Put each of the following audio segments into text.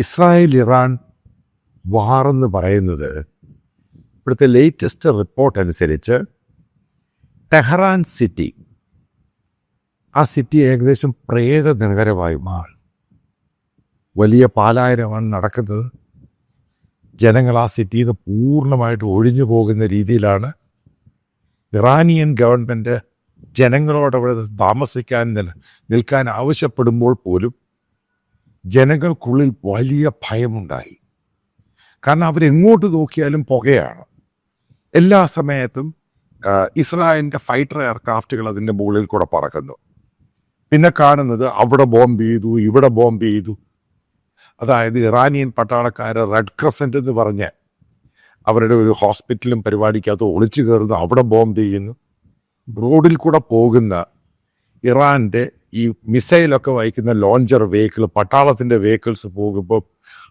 Israel Iran എന്ന് പറയുന്നത് ഇവിടുത്തെ ലേറ്റസ്റ്റ് റിപ്പോർട്ട് അനുസരിച്ച് ടെഹ്റാൻ സിറ്റി ആ സിറ്റി ഏകദേശം പ്രേത നഗരമായി മാറി. വലിയ പാലായിരമാണ് നടക്കുന്നത്. ജനങ്ങൾ ആ സിറ്റിയിൽ നിന്ന് പൂർണമായിട്ട് ഒഴിഞ്ഞു പോകുന്ന രീതിയിലാണ് ഇറാനിയൻ ഗവൺമെന്റ് ജനങ്ങളോട് അവിടെ താമസിക്കാൻ നിൽക്കാൻ ആവശ്യപ്പെടുമ്പോൾ പോലും ജനങ്ങൾക്കുള്ളിൽ വലിയ ഭയമുണ്ടായി. കാരണം അവരെങ്ങോട്ട് നോക്കിയാലും പുകയാണ്. എല്ലാ സമയത്തും ഇസ്രായേലിന്റെ ഫൈറ്റർ എയർക്രാഫ്റ്റുകൾ അതിന്റെ മുകളിൽ കൂടെ പറക്കുന്നു. പിന്നെ കാണുന്നത് അവിടെ ബോംബ് ചെയ്തു ഇവിടെ ബോംബ് ചെയ്തു. അതായത് ഇറാനിയൻ പട്ടാളക്കാർ റെഡ് ക്രസന്റ് എന്ന് പറഞ്ഞ് അവരുടെ ഒരു ഹോസ്പിറ്റലും പരിപാടിക്കകത്ത് ഒളിച്ചു കയറുന്നു അവിടെ ബോംബ് ചെയ്യുന്നു. റോഡിൽ കൂടെ പോകുന്ന ഇറാന്റെ ഈ മിസൈലൊക്കെ വഹിക്കുന്ന ലോഞ്ചർ വെഹിക്കിൾ പട്ടാളത്തിന്റെ വെഹിക്കിൾസ് പോകുമ്പോൾ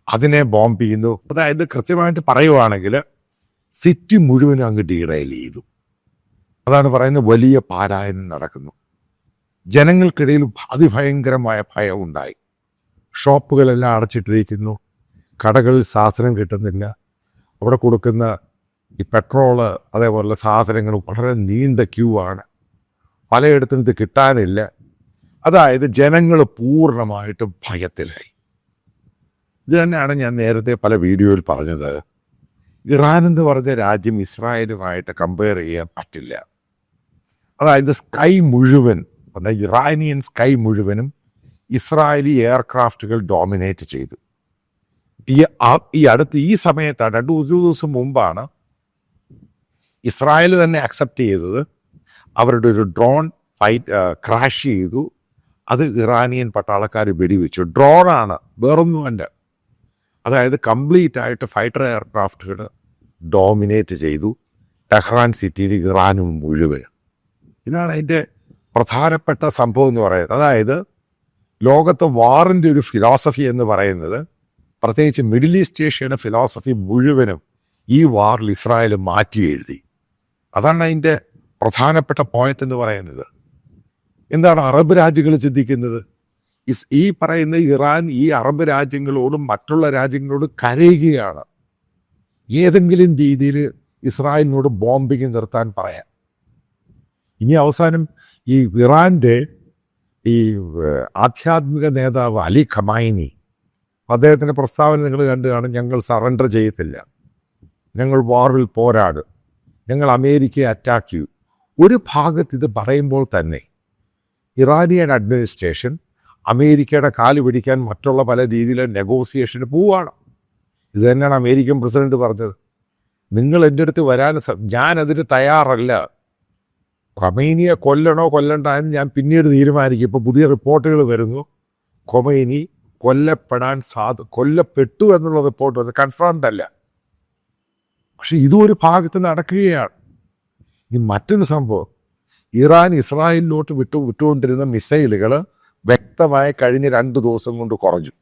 അതിനെ ബോംബ് ചെയ്യുന്നു. അതായത് കൃത്യമായിട്ട് പറയുവാണെങ്കിൽ സിറ്റി മുഴുവനും അങ്ങ് ഡീറെയിൽ ചെയ്തു. അതാണ് പറയുന്നത് വലിയ പാരായണം നടക്കുന്നു. ജനങ്ങൾക്കിടയിൽ അതിഭയങ്കരമായ ഭയം ഉണ്ടായി. ഷോപ്പുകളെല്ലാം അടച്ചിട്ടിരിക്കുന്നു. കടകളിൽ സാധനം കിട്ടുന്നില്ല. അവിടെ കൊടുക്കുന്ന ഈ പെട്രോൾ അതേപോലുള്ള സാധനങ്ങൾ വളരെ നീണ്ട ക്യൂ ആണ് പലയിടത്തും ഇത് കിട്ടാനില്ല. അതായത് ജനങ്ങൾ പൂർണമായിട്ടും ഭയത്തിലായി. ഇത് തന്നെയാണ് ഞാൻ നേരത്തെ പല വീഡിയോയിൽ പറഞ്ഞത്. ഇറാൻ എന്ന് പറഞ്ഞ രാജ്യം ഇസ്രായേലുമായിട്ട് കമ്പയർ ചെയ്യാൻ പറ്റില്ല. അതായത് സ്കൈ മുഴുവൻ അതായത് ഇറാനിയൻ സ്കൈ മുഴുവനും ഇസ്രായേലി എയർക്രാഫ്റ്റുകൾ ഡോമിനേറ്റ് ചെയ്തു. ഈ ഈ അടുത്ത് ഈ സമയത്താണ് രണ്ട് ഒരു ദിവസം മുമ്പാണ് ഇസ്രായേൽ തന്നെ അക്സെപ്റ്റ് ചെയ്തത്. അവരുടെ ഒരു ഡ്രോൺ ഫൈറ്റ് ക്രാഷ് ചെയ്തു. അത് ഇറാനിയൻ പട്ടാളക്കാർ വെടിവെച്ചു. ഡ്രോണാണ് വേറൊന്നുമല്ല അതായത് കംപ്ലീറ്റ് ആയിട്ട് ഫൈറ്റർ എയർക്രാഫ്റ്റുകൾ ഡോമിനേറ്റ് ചെയ്തു. ടെഹ്റാൻ സിറ്റിയിൽ ഇറാനും മുഴുവൻ. ഇതാണ് അതിന്റെ പ്രധാനപ്പെട്ട സംഭവം എന്ന് പറയുന്നത്. അതായത് ലോകത്തെ വാറിന്റെ ഒരു ഫിലോസഫി എന്ന് പറയുന്നത് പ്രത്യേകിച്ച് മിഡിൽ ഈസ്റ്റ് ഏഷ്യയുടെ ഫിലോസഫി മുഴുവനും ഈ വാറിൽ ഇസ്രായേൽ മാറ്റി എഴുതി അതാണ് അതിന്റെ പ്രധാനപ്പെട്ട പോയിന്റ് എന്ന് പറയുന്നത്. എന്താണ് അറബ് രാജ്യങ്ങൾ ചിന്തിക്കുന്നത്? ഈ പറയുന്ന ഇറാൻ ഈ അറബ് രാജ്യങ്ങളോടും മറ്റുള്ള രാജ്യങ്ങളോടും കരയുകയാണ്. ഏതെങ്കിലും രീതിയിൽ ഇസ്രായേലിനോട് ബോംബിങ് നിർത്താൻ പറയാം. ഇനി അവസാനം ഈ ഇറാന്റെ ഈ ആധ്യാത്മിക നേതാവ് അലി ഖമായിനി അദ്ദേഹത്തിന്റെ പ്രസ്താവന നിങ്ങൾ കണ്ടുകാണ് ഞങ്ങൾ സറണ്ടർ ചെയ്യത്തില്ല. ഞങ്ങൾ വാറിൽ പോരാടും. ഞങ്ങൾ അമേരിക്കയെ അറ്റാക്ക് ചെയ്യും. ഒരു ഭാഗത്ത് ഇത് പറയുമ്പോൾ തന്നെ ഇറാനിയൻ അഡ്മിനിസ്ട്രേഷൻ അമേരിക്കയുടെ കാൽ പിടിക്കാൻ മറ്റുള്ള പല രീതിയിലെ നെഗോസിയേഷന് പോവുകയാണ് ഇത് തന്നെയാണ് അമേരിക്കൻ പ്രസിഡന്റ് പറഞ്ഞത്. നിങ്ങൾ എന്റെ അടുത്ത് വരാൻ ഞാനതിന് തയ്യാറല്ല. ഖൊമൈനിയെ കൊല്ലണോ കൊല്ലണ്ട എന്ന് ഞാൻ പിന്നീട് തീരുമാനിക്കും. ഇപ്പോൾ പുതിയ റിപ്പോർട്ടുകൾ വരുന്നു. ഖൊമൈനി കൊല്ലപ്പെടാൻ സാധ കൊല്ലപ്പെട്ടു എന്നുള്ള റിപ്പോർട്ട് വന്നു കൺഫേംഡ് അല്ല. പക്ഷെ ഇതും ഒരു ഭാഗത്ത് നടക്കുകയാണ്. ഈ മറ്റൊരു സംഭവം. ഇറാൻ ഇസ്രായേലിലോട്ട് വിട്ടു വിട്ടുകൊണ്ടിരുന്ന മിസൈലുകൾ വ്യക്തമായി കഴിഞ്ഞ രണ്ട് ദിവസം കൊണ്ട് കുറഞ്ഞു.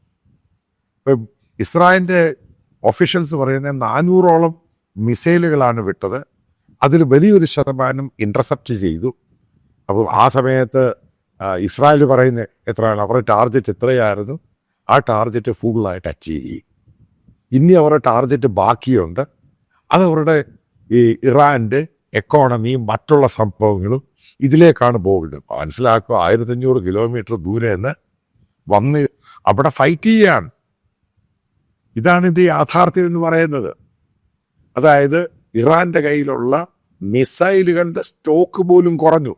ഇപ്പം ഇസ്രായേലിന്റെ ഒഫീഷ്യൽസ് പറയുന്നത് നാനൂറോളം മിസൈലുകളാണ് വിട്ടത്. അതിൽ വലിയൊരു ശതമാനം ഇന്റർസെപ്റ്റ് ചെയ്തു. അപ്പോൾ ആ സമയത്ത് ഇസ്രായേൽ പറയുന്ന എത്രയാണ്? അവരുടെ ടാർഗറ്റ് എത്രയായിരുന്നു? ആ ടാർഗറ്റ് ഫുള്ളായിട്ട് അച്ചീവ് ചെയ്യും ഇനി അവരുടെ ടാർഗറ്റ് ബാക്കിയുണ്ട്. അതവരുടെ ഈ ഇറാന്റെ എക്കോണമിയും മറ്റുള്ള സംഭവങ്ങളും ഇതിലേക്കാണ് പോകുന്നത്. മനസ്സിലാക്കുക ആയിരത്തഞ്ഞൂറ് കിലോമീറ്റർ ദൂരെ നിന്ന് വന്ന് അവിടെ ഫൈറ്റ് ചെയ്യാണ്. ഇതാണ് ഇതിന്റെ യാഥാർത്ഥ്യം എന്ന് പറയുന്നത്. അതായത് ഇറാന്റെ കയ്യിലുള്ള മിസൈലുകളുടെ സ്റ്റോക്ക് പോലും കുറഞ്ഞു.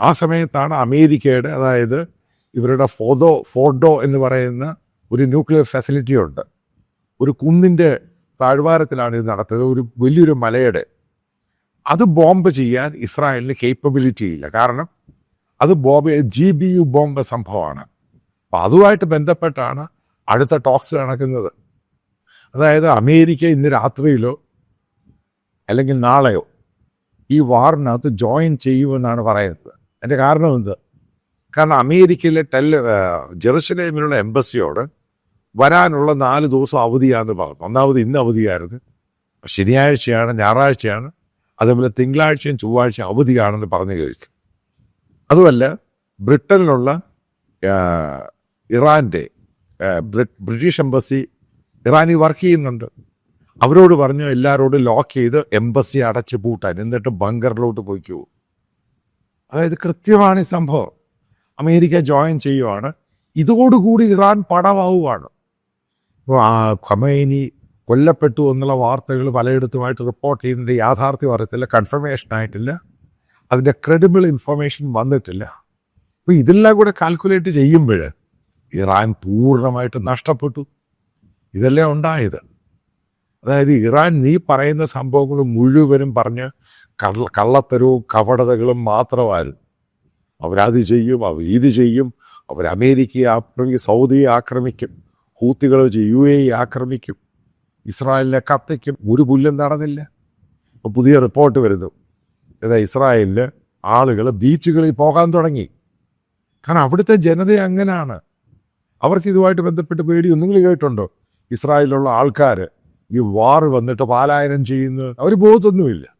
ആ സമയത്താണ് അമേരിക്കയുടെ അതായത് ഇവരുടെ ഫോദോ ഫോഡോ എന്ന് പറയുന്ന ഒരു ന്യൂക്ലിയർ ഫെസിലിറ്റി ഉണ്ട് ഒരു കുന്നിന്റെ താഴ്വാരത്തിലാണ് ഇത് നടത്തുന്നത് ഒരു വലിയൊരു മലയുടെ. അത് ബോംബ് ചെയ്യാൻ ഇസ്രായേലിന് കേപ്പബിലിറ്റി ഇല്ല. കാരണം അത് bomb G B U bomb സംഭവമാണ്. അപ്പം അതുമായിട്ട് ബന്ധപ്പെട്ടാണ് അടുത്ത ടോക്സ് നടക്കുന്നത്. അതായത് അമേരിക്ക ഇന്ന് രാത്രിയിലോ അല്ലെങ്കിൽ നാളെയോ ഈ വാറിനകത്ത് ജോയിൻ ചെയ്യുമെന്നാണ് പറയുന്നത്. അതിന്റെ കാരണം എന്ത്? കാരണം അമേരിക്കയിലെ ടെൽ ജെറുസലേമിലുള്ള എംബസിയോട് വരാനുള്ള നാല് ദിവസം അവധിയാണെന്ന് പറഞ്ഞു. ഒന്നാമത് ഇന്ന് അവധിയായിരുന്നു. ശനിയാഴ്ചയാണ് ഞായറാഴ്ചയാണ് അതേപോലെ തിങ്കളാഴ്ചയും ചൊവ്വാഴ്ചയും അവധിയാണെന്ന് പറഞ്ഞു കഴിച്ചു അതുമല്ല ബ്രിട്ടനിലുള്ള ഇറാന്റെ ബ്രിട്ടീഷ് എംബസി ഇറാനിൽ വർക്ക് ചെയ്യുന്നുണ്ട്. അവരോട് പറഞ്ഞു എല്ലാവരോടും ലോക്ക് ചെയ്ത് എംബസി അടച്ച് പൂട്ടാൻ എന്നിട്ട് ബങ്കറിലോട്ട് പോയിക്കൂ. അതായത് കൃത്യമാണ് ഈ സംഭവം. അമേരിക്ക ജോയിൻ ചെയ്യുവാണ്. ഇതോടുകൂടി ഇറാൻ പടവാവുകയാണ് ഖമേനി കൊല്ലപ്പെട്ടു എന്നുള്ള വാർത്തകൾ പലയിടത്തുമായിട്ട് റിപ്പോർട്ട് ചെയ്യുന്നതിന്റെ യാഥാർത്ഥ്യം അറിയത്തില്ല കൺഫർമേഷൻ ആയിട്ടില്ല. അതിന്റെ ക്രെഡിബിൾ ഇൻഫർമേഷൻ വന്നിട്ടില്ല. അപ്പോൾ ഇതെല്ലാം കൂടെ കാൽക്കുലേറ്റ് ചെയ്യുമ്പോൾ ഇറാൻ പൂർണമായിട്ട് നഷ്ടപ്പെട്ടു. ഇതെല്ലാം ഉണ്ടായത്? അതായത് ഇറാൻ നീ പറയുന്ന സംഭവങ്ങൾ മുഴുവനും പറഞ്ഞ് കള്ള കള്ളത്തരവും കപടതകളും മാത്രമായിരുന്നു അവരത് ചെയ്യും അവർ ഇത് ചെയ്യും. അവർ അമേരിക്കയെ ആക്രമിക്കും സൗദിയെ ആക്രമിക്കും. ഹൂത്തികൾ യു എ ആക്രമിക്കും. ഇസ്രായേലിനെ കത്തിക്കും. ഒരു പുല്ലും നടന്നില്ല. ഇപ്പോൾ പുതിയ റിപ്പോർട്ട് വരുന്നു. ഏതാ ഇസ്രായേലിൽ ആളുകൾ ബീച്ചുകളിൽ പോകാൻ തുടങ്ങി. കാരണം അവിടുത്തെ ജനത അങ്ങനെയാണ് അവർക്ക് ഇതുമായിട്ട് ബന്ധപ്പെട്ട് പേടിയും നിങ്ങൾ കേട്ടുണ്ടോ ഇസ്രായേലിലുള്ള ആൾക്കാർ ഈ വാർ വന്നിട്ട് പാലായനം ചെയ്യുന്നു. അവർ ബോധമൊന്നുമില്ല.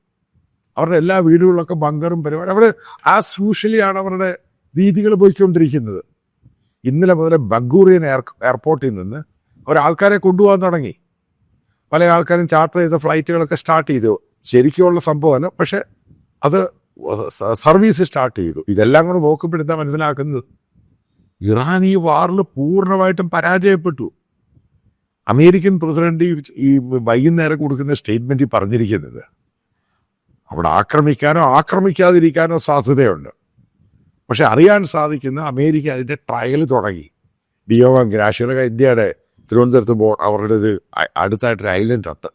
അവരുടെ എല്ലാ വീടുകളിലൊക്കെ ബങ്കറും പരിപാടി അവർ ആസ് യൂഷ്വലിയാണ് അവരുടെ രീതികൾ പോയിക്കൊണ്ടിരിക്കുന്നത്. ഇന്നലെ മുതൽ ബംഗൂറിയൻ എയർ എയർപോർട്ടിൽ നിന്ന് ഒരാൾക്കാരെ കൊണ്ടുപോകാൻ തുടങ്ങി. പല ആൾക്കാരും ചാർട്ടർ ചെയ്ത ഫ്ലൈറ്റുകളൊക്കെ സ്റ്റാർട്ട് ചെയ്തു. ശരിക്കുമുള്ള സംഭവമാണ്. പക്ഷെ അത് സർവീസ് സ്റ്റാർട്ട് ചെയ്തു. ഇതെല്ലാം കൂടെ നോക്കുമ്പോഴെന്താ മനസ്സിലാക്കുന്നത്? ഇറാൻ ഈ വാറിൽ പൂർണമായിട്ടും പരാജയപ്പെട്ടു. അമേരിക്കൻ പ്രസിഡന്റ് ഈ- വൈകുന്നേരം കൊടുക്കുന്ന സ്റ്റേറ്റ്മെന്റ് പറഞ്ഞിരിക്കുന്നത്. അവിടെ ആക്രമിക്കാനോ ആക്രമിക്കാതിരിക്കാനോ സാധ്യതയുണ്ട്. പക്ഷെ അറിയാൻ സാധിക്കുന്ന അമേരിക്ക അതിന്റെ ട്രയൽ തുടങ്ങി. ഡിയോഗം ഗ്രാഷിയുടെ ഇന്ത്യയുടെ തിരുവനന്തപുരത്ത് പോ ഒരു അടുത്തായിട്ടൊരു ഐലൻഡ് ഉണ്ട്.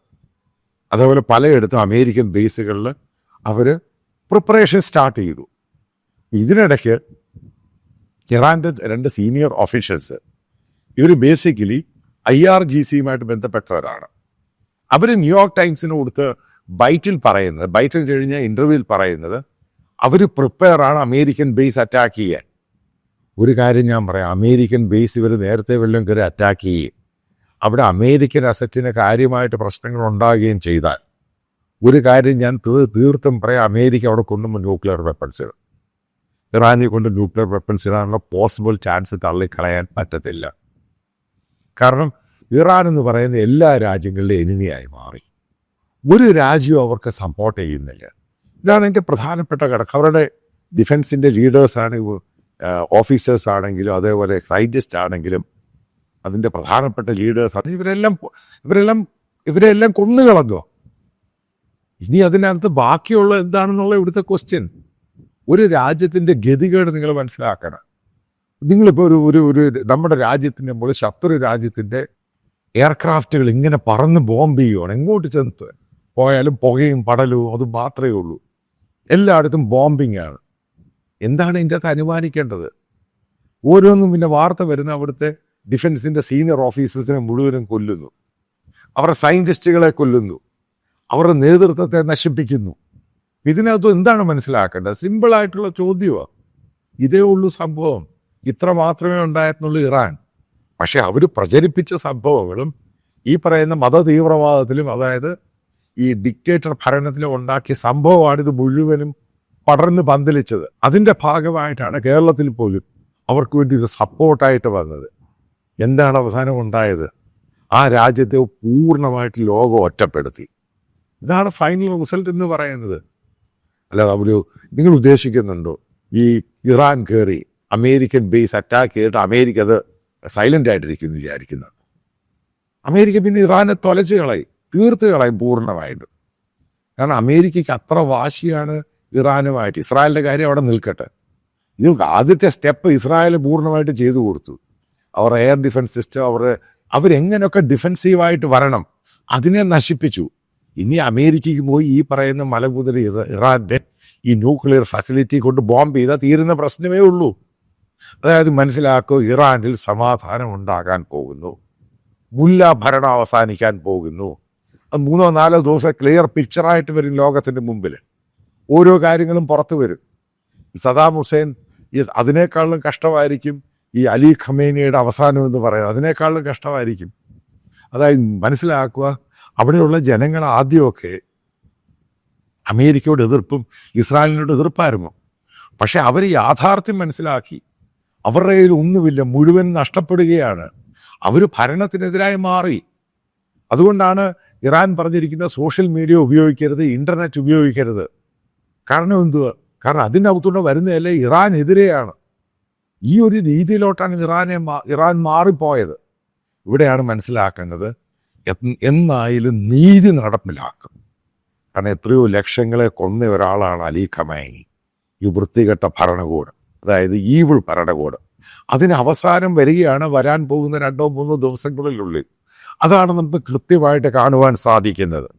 അതേപോലെ പലയിടത്തും അമേരിക്കൻ ബേസുകളിൽ അവർ പ്രിപ്പറേഷൻ സ്റ്റാർട്ട് ചെയ്തു. ഇതിനിടയ്ക്ക് ഇറാന്റെ രണ്ട് സീനിയർ ഓഫീഷ്യൽസ് ഇവർ ബേസിക്കലി ഐ ആർ ജി സിയുമായിട്ട് ബന്ധപ്പെട്ടവരാണ്. അവർ ന്യൂയോർക്ക് ടൈംസിന് കൊടുത്ത് ബൈറ്റിൽ പറയുന്നത് ബൈറ്റിൽ കഴിഞ്ഞ ഇന്റർവ്യൂവിൽ പറയുന്നത് അവർ പ്രിപ്പയർ ആണ് അമേരിക്കൻ ബേസ് അറ്റാക്ക് ചെയ്യാൻ. ഒരു കാര്യം ഞാൻ പറയാം അമേരിക്കൻ ബേസ് ഇവർ നേരത്തെ വല്ലതും കയറി അറ്റാക്ക് ചെയ്യും. അവിടെ അമേരിക്കൻ അസറ്റിന് കാര്യമായിട്ട് പ്രശ്നങ്ങൾ ഉണ്ടാകുകയും ചെയ്താൽ ഒരു കാര്യം ഞാൻ തീർത്തും പറയാം. അമേരിക്ക അവിടെ കൊണ്ടുമ്പോൾ ന്യൂക്ലിയർ വെപ്പൺസ്. ഇറാനെ കൊണ്ട് ന്യൂക്ലിയർ വെപ്പൺസ് ഇടാനുള്ള പോസിബിൾ ചാൻസ് തള്ളിക്കളയാൻ പറ്റത്തില്ല. കാരണം ഇറാൻ എന്ന് പറയുന്ന എല്ലാ രാജ്യങ്ങളുടെയും എനിമിയായി മാറി. ഒരു രാജ്യവും അവർക്ക് സപ്പോർട്ട് ചെയ്യുന്നില്ല. ഇതാണ് എന്റെ പ്രധാനപ്പെട്ട ഘടകം. അവരുടെ ഡിഫൻസിന്റെ ലീഡേഴ്സ് ആണെങ്കിലും ഓഫീസേഴ്സ് ആണെങ്കിലും അതേപോലെ സയന്റിസ്റ്റ് ആണെങ്കിലും അതിന്റെ പ്രധാനപ്പെട്ട ലീഡേഴ്സ് അത് ഇവരെല്ലാം ഇവരെല്ലാം ഇവരെല്ലാം കൊന്നു കളഞ്ഞോ? ഇനി അതിനകത്ത് ബാക്കിയുള്ള എന്താണെന്നുള്ള ഇവിടുത്തെ ക്വസ്റ്റ്യൻ ഒരു രാജ്യത്തിന്റെ ഗതികേട് നിങ്ങൾ മനസ്സിലാക്കണം. നിങ്ങളിപ്പോൾ ഒരു ഒരു ഒരു നമ്മുടെ രാജ്യത്തിന്റെ മുകളിൽ ശത്രു രാജ്യത്തിന്റെ എയർക്രാഫ്റ്റുകൾ ഇങ്ങനെ പറന്ന് ബോംബ് ചെയ്യുവാണ്. എങ്ങോട്ട് ചെന്ന് പോയാലും പുകയും പടലും അത് മാത്രമേ ഉള്ളൂ. എല്ലായിടത്തും ബോംബിങ് ആണ്. എന്താണ് ഇതിന്റെ അകത്ത് അനുമാനിക്കേണ്ടത്? ഓരോന്നും പിന്നെ വാർത്ത വരുന്ന അവിടുത്തെ ഡിഫൻസിന്റെ സീനിയർ ഓഫീസേഴ്സിനെ മുഴുവനും കൊല്ലുന്നു. അവരുടെ സയന്റിസ്റ്റുകളെ കൊല്ലുന്നു. അവരുടെ നേതൃത്വത്തെ നശിപ്പിക്കുന്നു. ഇതിനകത്ത് എന്താണ് മനസ്സിലാക്കേണ്ടത്? സിമ്പിളായിട്ടുള്ള ചോദ്യമാണ് ഇതേ ഉള്ളൂ സംഭവം. ഇത്ര മാത്രമേ ഉണ്ടായിരുന്നുള്ളൂ ഇറാൻ. പക്ഷെ അവർ പ്രചരിപ്പിച്ച സംഭവങ്ങളും ഈ പറയുന്ന മത തീവ്രവാദത്തിലും അതായത് ഈ ഡിക്റ്റേറ്റർ ഭരണത്തിലും ഉണ്ടാക്കിയ സംഭവമാണ് ഇത് മുഴുവനും പടർന്ന് പന്തലിച്ചത്. അതിന്റെ ഭാഗമായിട്ടാണ് കേരളത്തിൽ പോലും അവർക്ക് വേണ്ടി ഒരു സപ്പോർട്ടായിട്ട് വന്നത്. എന്താണ് അവസാനം ഉണ്ടായത്? ആ രാജ്യത്തെ പൂർണമായിട്ട് ലോകം ഒറ്റപ്പെടുത്തി. ഇതാണ് ഫൈനൽ റിസൾട്ട് എന്ന് പറയുന്നത്. അല്ലാതെ അവർ നിങ്ങൾ ഉദ്ദേശിക്കുന്നുണ്ടോ? ഈ ഇറാൻ കയറി അമേരിക്കൻ ബേസ് അറ്റാക്ക് ചെയ്തിട്ട് അമേരിക്ക അത് സൈലന്റ് ആയിട്ടിരിക്കുന്നു വിചാരിക്കുന്നത് അമേരിക്ക പിന്നെ ഇറാനെ തൊലച്ച് കളയും തീർത്ത് കളയും പൂർണമായിട്ട്. കാരണം അമേരിക്കയ്ക്ക് അത്ര വാശിയാണ് ഇറാനുമായിട്ട്. ഇസ്രായേലിന്റെ കാര്യം അവിടെ നിൽക്കട്ടെ. ഇത് ആദ്യത്തെ സ്റ്റെപ്പ് ഇസ്രായേൽ പൂർണമായിട്ട് ചെയ്തു കൊടുത്തു. അവർ എയർ ഡിഫൻസ് സിസ്റ്റം അവർ അവരെങ്ങനെയൊക്കെ ഡിഫെൻസീവായിട്ട് വരണം അതിനെ നശിപ്പിച്ചു. ഇനി അമേരിക്കയ്ക്ക് പോയി ഈ പറയുന്ന മലകുതിരി ഇറാന്റെ ഈ ന്യൂക്ലിയർ ഫെസിലിറ്റി കൊണ്ട് ബോംബ് ചെയ്താൽ തീരുന്ന പ്രശ്നമേ ഉള്ളൂ. അതായത് മനസ്സിലാക്കൂ ഇറാനിൽ സമാധാനം ഉണ്ടാകാൻ പോകുന്നു. മുല്ല ഭരണം അവസാനിക്കാൻ പോകുന്നു. അത് മൂന്നോ നാലോ ദിവസം ക്ലിയർ പിക്ചറായിട്ട് വരും ലോകത്തിന്റെ മുമ്പിൽ ഓരോ കാര്യങ്ങളും പുറത്തു വരും. സദാം ഹുസൈൻ അതിനേക്കാളും കഷ്ടമായിരിക്കും. ഈ അലി ഖമേനിയുടെ അവസാനം എന്ന് പറയുന്നത് അതിനേക്കാളും കഷ്ടമായിരിക്കും. അതായത് മനസ്സിലാക്കുക അവിടെയുള്ള ജനങ്ങൾ ആദ്യമൊക്കെ അമേരിക്കയോട് എതിർപ്പും ഇസ്രായേലിനോട് എതിർപ്പായിരുന്നു. പക്ഷെ അവർ യാഥാർത്ഥ്യം മനസ്സിലാക്കി. അവരുടെ കയ്യിൽ ഒന്നുമില്ല മുഴുവൻ നഷ്ടപ്പെടുകയാണ്. അവർ ഭരണത്തിനെതിരായി മാറി. അതുകൊണ്ടാണ് ഇറാൻ പറഞ്ഞിരിക്കുന്ന സോഷ്യൽ മീഡിയ ഉപയോഗിക്കരുത് ഇന്റർനെറ്റ് ഉപയോഗിക്കരുത്. കാരണം എന്തുവാ? കാരണം അതിനകത്തൂടെ വരുന്നതല്ലേ ഇറാനെതിരെയാണ്. ഈ ഒരു രീതിയിലോട്ടാണ് ഇറാനെ ഇറാൻ മാറിപ്പോയത്. ഇവിടെയാണ് മനസ്സിലാക്കേണ്ടത് എന്ന് എന്നായാലും നീതി നടപ്പിലാക്കും. കാരണം എത്രയോ ലക്ഷങ്ങളെ കൊന്ന ഒരാളാണ് അലി ഖമൈനി. ഈ വൃത്തികെട്ട ഭരണകൂടം അതായത് ഈവിൾ ഭരണകൂടം. അതിന് അവസാനം വരികയാണ് വരാൻ പോകുന്ന രണ്ടോ മൂന്നോ ദിവസങ്ങളിലുള്ളിൽ. അതാണ് നമുക്ക് കൃത്യമായിട്ട് കാണുവാൻ സാധിക്കുന്നത്.